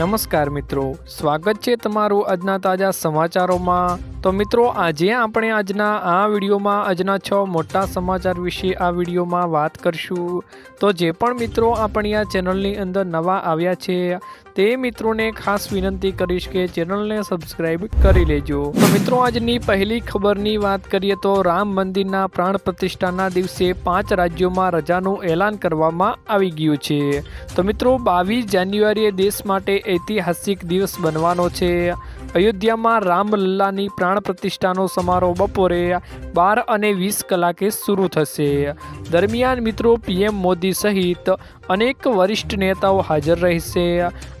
નમસ્કાર મિત્રો. સ્વાગત છે તમારું આજના તાજા સમાચારોમાં. તો મિત્રો, આજે આપણે આજના આ વિડીયોમાં, આજના છ મોટા સમાચાર વિશે આ વિડીયોમાં વાત કરશું. તો જે પણ મિત્રો આપણી આ ચેનલની અંદર નવા આવ્યા છે, તે મિત્રોને ખાસ વિનંતી કરીશ કે ચેનલને સબસ્ક્રાઇબ કરી લેજો. તો મિત્રો, આજની પહેલી ખબરની વાત કરીએ તો રામ મંદિરના પ્રાણ પ્રતિષ્ઠાના દિવસે પાંચ રાજ્યોમાં રજાનું એલાન કરવામાં આવી ગયું છે. તો મિત્રો, બાવીસ જાન્યુઆરીએ દેશ માટે ઐતિહાસિક દિવસ બનવાનો છે. અયોધ્યામાં રામલલ્લાની પ્રાણ પ્રતિષ્ઠાનો સમારોહ બપોરે બાર અને વીસ કલાકે શરૂ થશે. દરમિયાન મિત્રો પીએમ મોદી સહિત અનેક વરિષ્ઠ નેતાઓ હાજર રહેશે.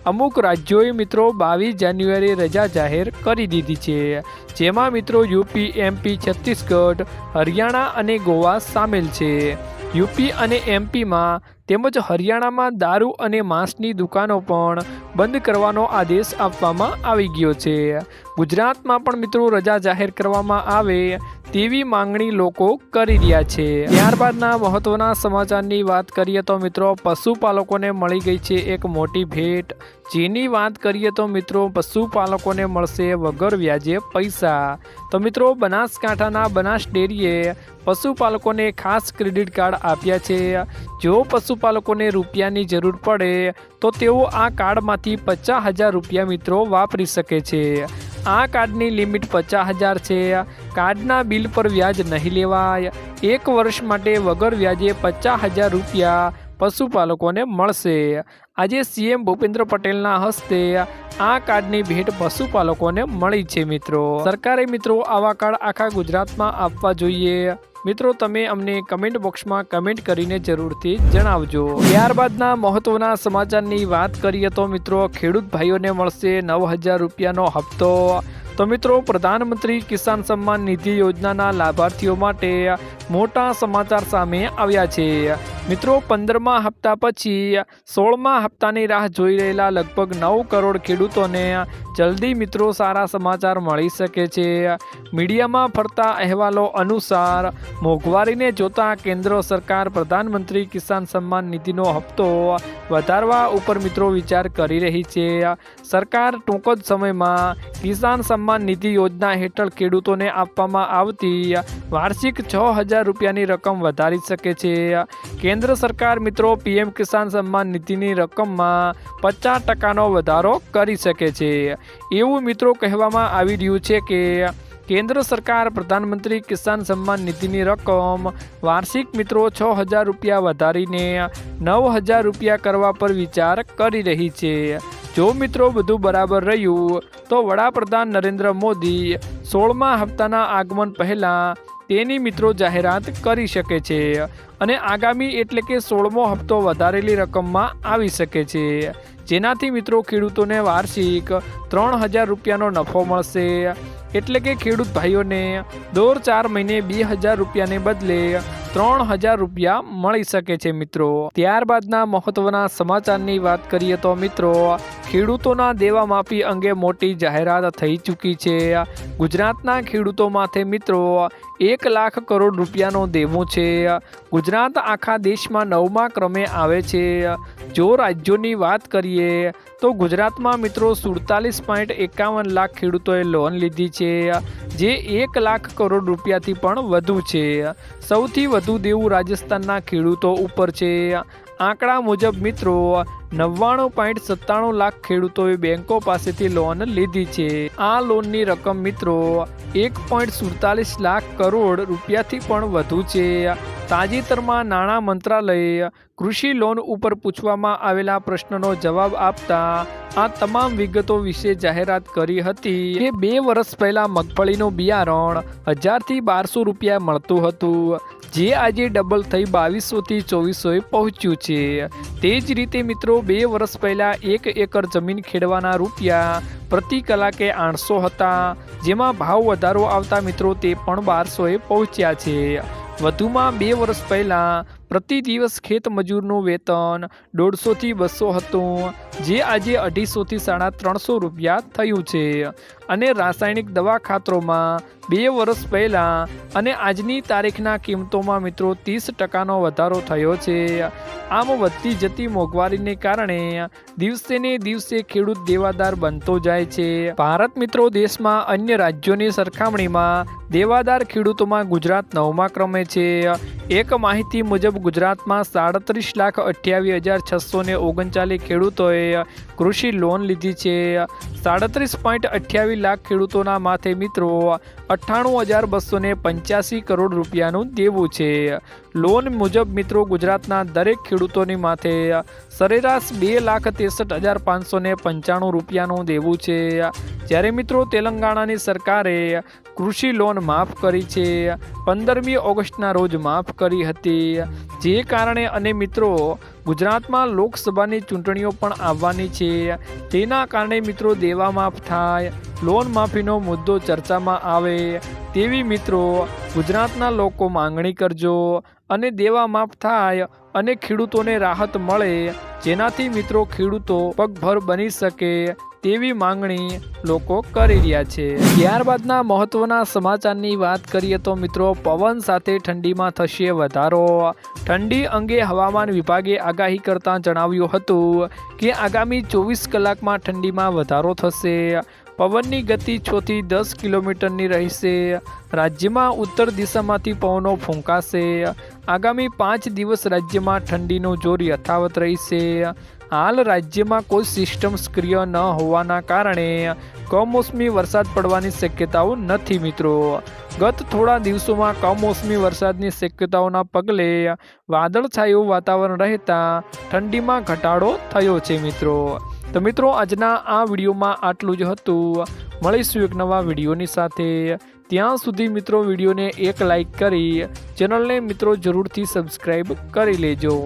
અમુક રાજ્યોએ મિત્રો બાવીસ જાન્યુઆરી રજા જાહેર કરી દીધી છે. જેમાં મિત્રો યુપી, એમપી, છત્તીસગઢ, હરિયાણા અને ગોવા સામેલ છે. યુપી અને એમપીમાં તેમજ હરિયાણામાં દારૂ અને માંસની દુકાનો પણ બંધ કરવાનો આદેશ આપવામાં આવી ગયો છે. ગુજરાતમાં પણ મિત્રો રજા જાહેર કરવામાં આવે તેવી માંગણી લોકો કરી રહ્યા છે. ત્યારબાદના મહત્વના સમાચારની વાત કરીએ તો મિત્રો, પશુપાલકોને મળી ગઈ છે એક મોટી ભેટ. જેની વાત કરીએ તો મિત્રો, પશુપાલકોને મળશે વગર વ્યાજે પૈસા. તો મિત્રો, બનાસકાંઠાના બનાસ ડેરીએ પશુપાલકોને ખાસ ક્રેડિટ કાર્ડ આપ્યા છે. જો પશુપાલકોને રૂપિયાની જરૂર પડે, તો તેઓ આ કાર્ડમાંથી પચાસ હજાર રૂપિયા મિત્રો વાપરી શકે છે. આ કાર્ડની લિમિટ પચાસ હજાર છે. કાર્ડના બિલ પર વ્યાજ નહીં લેવાય. એક વર્ષ માટે વગર વ્યાજે પચાસ હજાર રૂપિયા પશુપાલકોને મળશે. આજે સીએમ ભૂપેન્દ્ર પટેલના હસ્તે આ કાર્ડની ભેટ પશુપાલકોને મળી છે મિત્રો. સરકારે મિત્રો આવા કાર્ડ આખા ગુજરાતમાં આપવા જોઈએ. મિત્રો, તમે અમને કમેન્ટ બોક્સમાં કમેન્ટ કરીને જરૂરથી જણાવજો. ત્યારબાદના મહત્વના સમાચારની વાત કરીએ તો મિત્રો, ખેડૂત ભાઈઓને મળશે નવ હજાર રૂપિયાનો હપ્તો. તો મિત્રો પ્રધાનમંત્રી કિસાન સન્માન નિધિ યોજનાના લાભાર્થીઓ માટે મોટા સમાચાર સામે આવ્યા છે. મિત્રો, પંદરમા હપ્તા પછી સોળમા હપ્તાની રાહ જોઈ રહેલા લગભગ નવ કરોડ ખેડૂતોને જલ્દી મિત્રો સારા સમાચાર મળી શકે છે. મીડિયામાં ફરતા અહેવાલો અનુસાર, મોંઘવારીને જોતા કેન્દ્ર સરકાર પ્રધાનમંત્રી કિસાન સન્માન નિધિનો હપ્તો વધારવા ઉપર મિત્રો વિચાર કરી રહી છે. સરકાર ટૂંક જ સમયમાં કિસાન સન્માન નિધિ યોજના હેઠળ ખેડૂતોને આપવામાં આવતી વાર્ષિક છ હજાર રૂપિયાની રકમ વધારી શકે છે. કેન્દ્ર સરકાર મિત્રો પીએમ કિસાન સન્માન નિધિની રકમમાં પચાસ ટકાનો વધારો કરી શકે છે. એવું મિત્રો કહેવામાં આવી રહ્યું છે કે કેન્દ્ર સરકાર પ્રધાનમંત્રી કિસાન સન્માન નિધિની રકમ વાર્ષિક મિત્રો છ હજાર રૂપિયા વધારીને નવ હજાર રૂપિયા કરવા પર વિચાર કરી રહી છે. જો મિત્રો બધું બરાબર રહ્યું, તો વડાપ્રધાન નરેન્દ્ર મોદી સોળમા હપ્તાના આગમન પહેલાં તેની મિત્રો જાહેરાત કરી શકે છે અને આગામી એટલે કે સોળમો હપ્તો વધારેલી રકમમાં આવી શકે છે. જેનાથી મિત્રો ખેડૂતોને વાર્ષિક ત્રણ હજાર રૂપિયાનો નફો મળશે. એટલે કે ખેડૂત ભાઈઓને દર ચાર મહિને બે હજાર રૂપિયાને બદલે ત્રણ હજાર રૂપિયા મળી શકે છે મિત્રો. ત્યારબાદના મહત્વના સમાચારની વાત કરીએ તો મિત્રો, ખેડૂતોના દેવા માફી અંગે મોટી જાહેરાત થઈ ચૂકી છે. ગુજરાતના ખેડૂતો માથે મિત્રો, એક લાખ કરોડ રૂપિયાનો દેવું છે. ગુજરાત આખા દેશમાં નવમા ક્રમે આવે છે. જો રાજ્યોની વાત કરીએ, તો ગુજરાતમાં મિત્રો સુડતાલીસ પોઈન્ટ એકાવન લાખ ખેડૂતોએ લોન લીધી છે, જે એક લાખ કરોડ રૂપિયાથી પણ વધુ છે. સૌથી વધુ દેવું રાજસ્થાનના ખેડૂતો ઉપર છે. આંકડા મુજબ મિત્રો, નવ્વાણું પોઈન્ટ સત્તાણું લાખ ખેડૂતોએ બેંકો પાસેથી લોન લીધી છે. આ લોનની રકમ મિત્રો, એક પોઈન્ટ સુડતાલીસ લાખ કરોડ રૂપિયાથી પણ વધુ છે. તાજેતરમાં નાણાં મંત્રાલયે કૃષિ લોન ઉપર પૂછવામાં આવેલા પ્રશ્નનો જવાબ આપતા આ તમામ વિગતો વિશે જાહેરાત કરી હતી કે બે વર્ષ પહેલાં મગફળીનું બિયારણ હજારથી બારસો રૂપિયા મળતું હતું. જે આજે ડબલ થઈ બાવીસોથી ચોવીસોએ પહોંચ્યું છે. તે જ રીતે મિત્રો, બે વર્ષ પહેલાં એક એકર જમીન ખેડવાના રૂપિયા પ્રતિ કલાકે આઠસો હતા. જેમાં ભાવ વધારો આવતા મિત્રો તે પણ બારસોએ પહોંચ્યા છે. વધુમાં બે વર્ષ પહેલાં પ્રતિ દિવસ ખેત મજૂરનું વેતન દોઢસોથી બસો હતું, જે આજે અઢીસોથી સાડા ત્રણસો રૂપિયા થયું છે. અને રાસાયણિક દવા ખાતરોમાં બે વર્ષ પહેલાં અને આજની તારીખના કિંમતોમાં મિત્રો ત્રીસ ટકાનો વધારો થયો છે. આમ વધતી જતી મોંઘવારીને કારણે દિવસે ને દિવસે ખેડૂત દેવાદાર બનતો જાય છે. ભારત મિત્રો દેશમાં અન્ય રાજ્યોની સરખામણીમાં દેવાદાર ખેડૂતોમાં ગુજરાત નવમા ક્રમે છે. એક માહિતી મુજબ ગુજરાતમાં સાડત્રીસ લાખ અઠ્યાવીસ હજાર છસો ને ઓગણચાલીસ ખેડૂતોએ કૃષિ લોન લીધી છે. સાડત્રીસ પોઈન્ટ અઠ્યાવીસ લાખ ખેડૂતોના માથે મિત્રો અઠ્ઠાણું હજાર બસો પંચ્યાસી કરોડ રૂપિયાનું દેવું છે. લોન મુજબ મિત્રો ગુજરાતના દરેક ખેડૂતોની માથે સરેરાશ બે લાખ ત્રેસઠ હજાર પાંચસો ને પંચાણું રૂપિયાનું દેવું છે. જ્યારે મિત્રો તેલંગાણાની સરકારે કૃષિ લોન માફ કરી છે, પંદરમી ઓગસ્ટના રોજ માફ કરી હતી. જે કારણે અને મિત્રો ગુજરાતમાં લોકસભાની ચૂંટણીઓ પણ આવવાની છે. તેના કારણે મિત્રો દેવા માફ થાય, લોન માફીનો મુદ્દો ચર્ચામાં આવે. તેવી મિત્રો, ગુજરાતના લોકો માંગણી કરજો, અને દેવા માફ થાય, અને ખેડૂતોને રાહત મળે, જેનાથી મિત્રો ખેડૂતો પગભર બની શકે. તેવી માંગણી લોકો કરી રહ્યા છે. ત્યારબાદના મહત્વના સમાચારની વાત કરીએ તો મિત્રો, પવન સાથે ઠંડીમાં થશે વધારો. ઠંડી અંગે હવામાન વિભાગે આગાહી કરતાં જણાવ્યું હતું કે આગામી ચોવીસ કલાકમાં ઠંડીમાં વધારો થશે. પવનની ગતિ છથી દસ કિલોમીટરની રહેશે. રાજ્યમાં ઉત્તર દિશામાંથી પવનો ફૂંકાશે. આગામી પાંચ દિવસ રાજ્યમાં ઠંડીનું જોર યથાવત રહેશે. હાલ રાજ્યમાં કોઈ સિસ્ટમ સક્રિય ન હોવાના કારણે કમોસમી વરસાદ પડવાની શક્યતાઓ નથી મિત્રો. ગત થોડા દિવસોમાં કમોસમી વરસાદની શક્યતાઓના પગલે વાદળછાયું વાતાવરણ રહેતા ઠંડીમાં ઘટાડો થયો છે મિત્રો. તો મિત્રો, આજના આ વિડીયોમાં આટલું જ હતું. મળીશું એક નવા વિડીયોની સાથે. ત્યાં સુધી મિત્રો વિડીયોને એક લાઈક કરી ચેનલને મિત્રો જરૂરથી સબસ્ક્રાઈબ કરી લેજો.